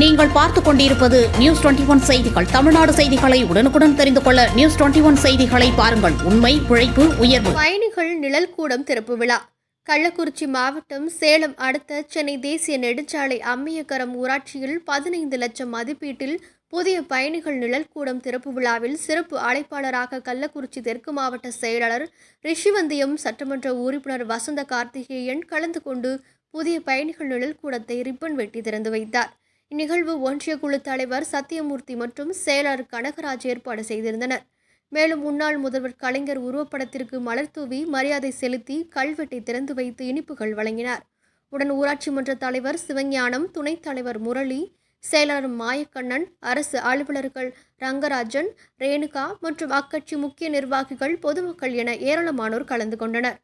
நீங்கள் பார்த்துக் கொண்டிருப்பது நியூஸ் டுவெண்டி ஒன் செய்திகள். தமிழ்நாடு செய்திகளை உடனுக்குடன் தெரிந்து கொள்ள நியூஸ் டுவெண்டி ஒன் செய்திகளை பாருங்கள். உண்மை உழைப்பு உயர்வு. பயணிகள் நிழல் கூடம் திறப்பு விழா. கள்ளக்குறிச்சி மாவட்டம் சேலம் அடுத்த சென்னை தேசிய நெடுஞ்சாலை அம்மையக்கரம் ஊராட்சியில் பதினைந்து லட்சம் மதிப்பீட்டில் புதிய பயணிகள் நிழல் கூடம் திறப்பு விழாவில் சிறப்பு அழைப்பாளராக கள்ளக்குறிச்சி தெற்கு மாவட்ட செயலாளர் ரிஷிவந்தியம் சட்டமன்ற உறுப்பினர் வசந்த கார்த்திகேயன் கலந்து கொண்டு புதிய பயணிகள் நிழல் கூடத்தை ரிப்பன் வெட்டி திறந்து வைத்தார். இந்நிகழ்வு ஒன்றிய குழு தலைவர் சத்தியமூர்த்தி மற்றும் செயலர் கனகராஜ் ஏற்பாடு செய்திருந்தனர். மேலும் முன்னாள் முதல்வர் கலைஞர் உருவப்படத்திற்கு மலர் தூவி மரியாதை செலுத்தி கல்வெட்டை திறந்து வைத்து இனிப்புகள் வழங்கினார். உடன் ஊராட்சி மன்ற தலைவர் சிவஞானம் துணைத் தலைவர் முரளி செயலாளர் மாயக்கண்ணன் அரசு அலுவலர்கள் ரங்கராஜன் ரேணுகா மற்றும் அக்கட்சி முக்கிய நிர்வாகிகள் பொதுமக்கள் என ஏராளமானோர் கலந்து கொண்டனர்.